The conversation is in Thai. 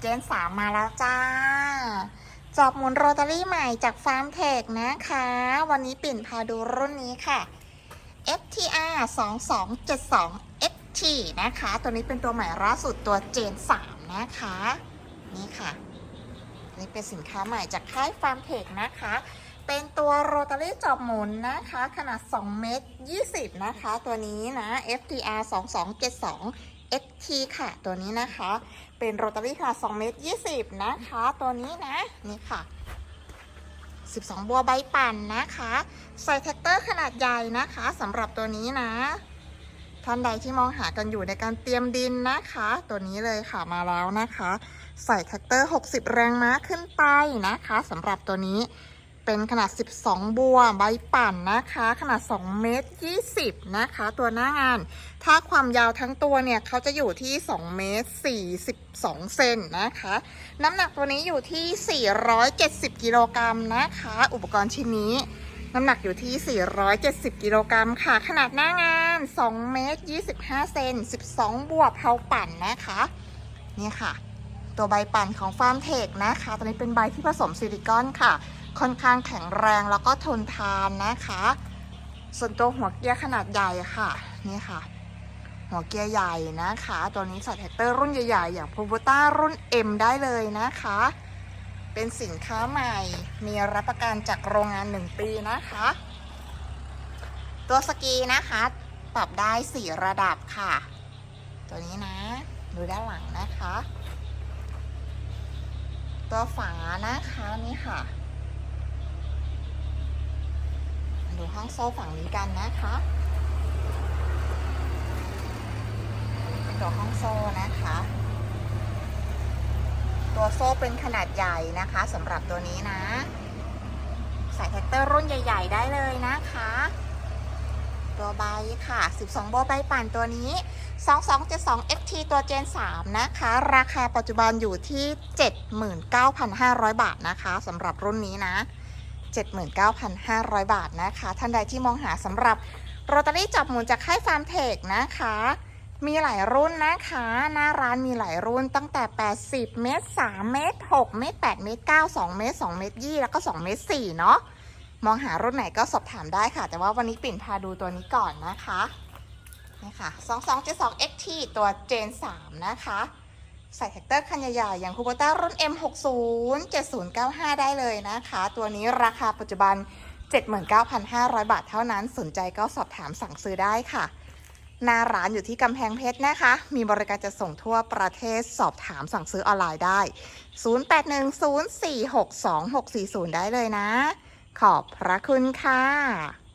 เจนสามมาแล้วจ้า จอบหมุนโรตารี่ใหม่จากฟาร์มเทคนะคะ วันนี้ปิ่นพาดูรุ่นนี้ค่ะ FTR 2272 FT นะคะ ตัวนี้เป็นตัวใหม่ล่าสุดตัวเจน3นะคะ นี่ค่ะ นี่เป็นสินค้าใหม่จากค่ายฟาร์มเทคนะคะ ตัวโรตารี่จอบหมุนนะคะ ขนาด 2 เมตร 20 นะคะ ตัวนี้นะ FTR 2272 XT ค่ะ ตัวนี้นะคะ เป็นโรตารี่ขนาด 2 เมตร 20 นะคะ ตัวนี้นะ นี่ค่ะ 12 บัวใบปั่นนะคะ ใส่แท็กเตอร์ขนาดใหญ่นะคะสำหรับตัวนี้นะท่านใดที่มองหากันอยู่ในการเตรียมดินนะคะ ตัวนี้เลยค่ะมาแล้วนะคะ ใส่แท็กเตอร์ 60 แรงม้าขึ้นไปนะคะสำหรับตัวนี้ เป็นขนาด 12 บัวใบปั่นนะคะ ขนาด 2 เมตร 20 นะคะ ตัวหน้างาน ถ้าความยาวทั้งตัวเนี่ยเขาจะอยู่ที่ 2 เมตร 42 เซนนะคะ น้ำหนักตัวนี้อยู่ที่ 470 กิโลกรัมนะคะ อุปกรณ์ชิ้นนี้ น้ำหนักอยู่ที่ 470 กิโลกรัมค่ะ ขนาดหน้างาน 2 เมตร 25 เซน 12 บวกเพาปั่นนะคะ นี่ค่ะ ตัวใบปั่นของฟาร์มเทคนะคะ ตัวนี้เป็นใบที่ผสมซิลิคอนค่ะ ค่อนข้างแข็งแรงแล้วก็ทนทานนะคะ ส่วนตัวหัวเกียร์ขนาดใหญ่ค่ะ นี่ค่ะ หัวเกียร์ใหญ่นะคะ ตัวนี้ใส่แท็กเตอร์รุ่นใหญ่ๆ อย่างพูโบต้ารุ่น M ได้เลยนะคะ เป็นสินค้าใหม่ มีรับประกันจากโรงงาน 1 ปีนะคะ ตัวสกีนะคะ ปรับได้ 4 ระดับค่ะ ตัวนี้นะ ดูด้านหลังนะคะ ตัวฝานะคะนี่ค่ะ มาดู ห้องโซ่ฝั่งนี้กันนะคะเป็นตัวห้องโซ่นะคะ ตัวโซ่เป็นขนาดใหญ่นะคะสำหรับตัวนี้นะ ใส่แท็กเตอร์รุ่นใหญ่ ๆ ได้เลยนะคะ ตัวใบค่ะ 12 โบใบปั่นตัวนี้ 2272 FT ตัวเจน3นะคะ ราคาปัจจุบันอยู่ที่ 79,500 บาทนะคะสำหรับรุ่นนี้นะ 79,500 บาทนะคะ ท่านใดที่มองหาสำหรับโรตารี่จับหมุนจากค่ายฟาร์มเทคนะคะ มีหลายรุ่นนะคะ หน้าร้านมีหลายรุ่นตั้งแต่ 80 เมตร 3 เมตร 6 เมตร 8 เมตร 9 2 เมตร 2 เมตรยี่แล้วก็ 2 เมตร 4 เนาะมองหารุ่นไหนก็สอบถามได้ค่ะ แต่ว่าวันนี้ปิ่นพาดูตัวนี้ก่อนนะคะนี่ค่ะ 2272 XT ตัว Gen 3 นะคะ ใส่แท็กเตอร์คันใหญ่ๆอย่างคูโบต้ารุ่น M60 7095 ได้เลยนะคะ ตัวนี้ราคาปัจจุบัน 79,500 บาทเท่านั้น สนใจก็สอบถามสั่งซื้อได้ค่ะ หน้าร้านอยู่ที่กำแพงเพชรนะคะ มีบริการจะส่งทั่วประเทศสอบถามสั่งซื้อออนไลน์ได้ 0810462640 ได้เลยนะ ขอบพระคุณค่ะ